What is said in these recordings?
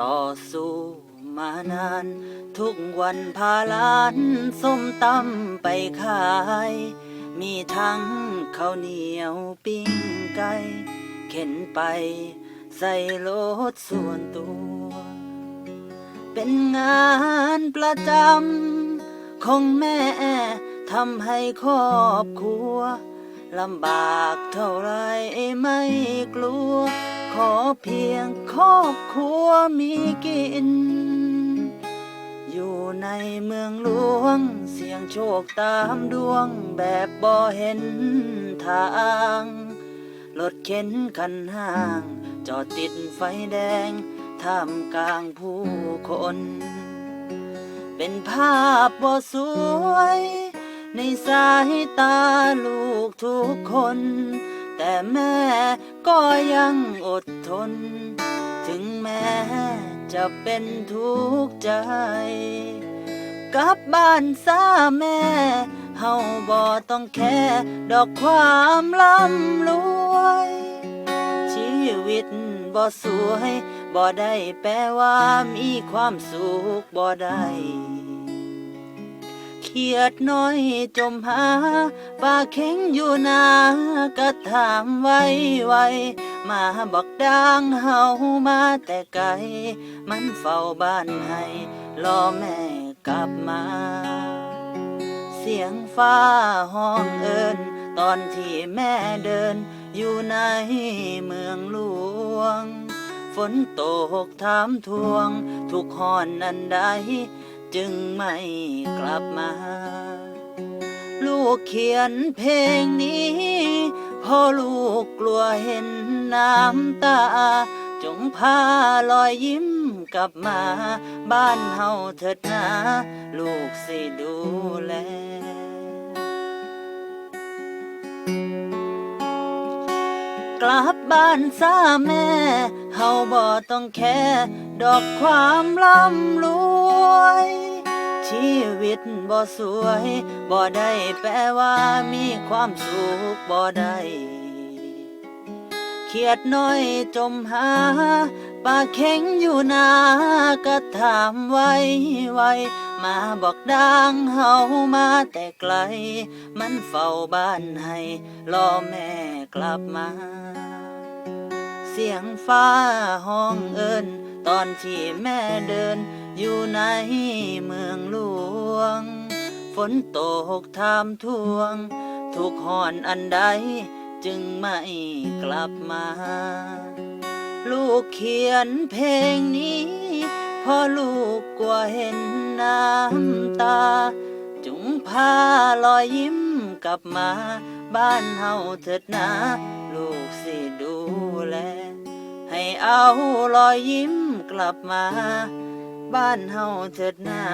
ต่อสู้มานาน ทุกวันพาหลานส้มตำไปขาย มีทั้งข้าวเหนียวปิ้งไก่เข็นไปใส่รถส่วนตัว เป็นงานประจำของแม่ทำให้ครอบครัวลำบากเท่าไรไม่กลัว ขอเพียงครอบครัวมีกิน อยู่ในเมืองหลวง เสียงโชคตามดวงแบบบ่เห็นทางรถเข็นคันห้าง จอดติดไฟแดงท่ามกลางผู้คน เป็นภาพบ่สวย ในสายตาลูกทุกคน แต่แม่ก็ยังอดทน ถึงแม้จะเป็นทุกข์ใจ กลับบ้านซาแม่เฮาบ่ต้องแค่ดอกความร่ำรวย ชีวิตบ่สวย บ่ได้แปลว่ามีความสุขบ่ได้ เกียดน้อยจมหาปลาเข็งอยู่นาก็ถามไว้ไว้มาบอกดังเฮามาแต่ไกล มันเฝ้าบ้านให้รอแม่กลับมา เสียงฟ้าห้องเอินตอนที่แม่เดิน อยู่ในเมืองหลวง ฝนตกถามทวง ทุกหอนนันใด จึงไม่กลับมา ลูกเขียนเพลงนี้เพอลูกกลัวเห็นน้ำตา จงพารอยยิ้มกลับมา บ้านเฮาเถิดนะลูกสิดูแลกลับบ้านซาแม่ เฮาบ่ต้องแค่ ดอกความร่ำรวย ชีวิตบ่สวย บ่ได้แปลว่ามีความสุขบ่ได้เครียดน้อยจมหาปากเข็งอยู่นาก็ถามไว้ไวมาบอกดังเฮามาแต่ไกล มันเฝ้าบ้านให้รอแม่กลับมา เสียงฟ้าห้องเอินตอนที่แม่เดิน อยู่ในเมืองหลวง ฝนตกทามทวง ทุกหอนอันใดจึงไม่กลับมา ลูกเขียนเพลงนี้เพอลูกกลัวเห็นน้ำตา จุงพารอยยิ้มกลับมา บ้านเฮาเถิดนะลูกสิดูแลให้ เอารอยยิ้มกลับมา บ้านเฮาเถิดนา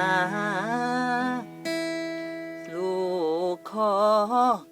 ลูกขอกอ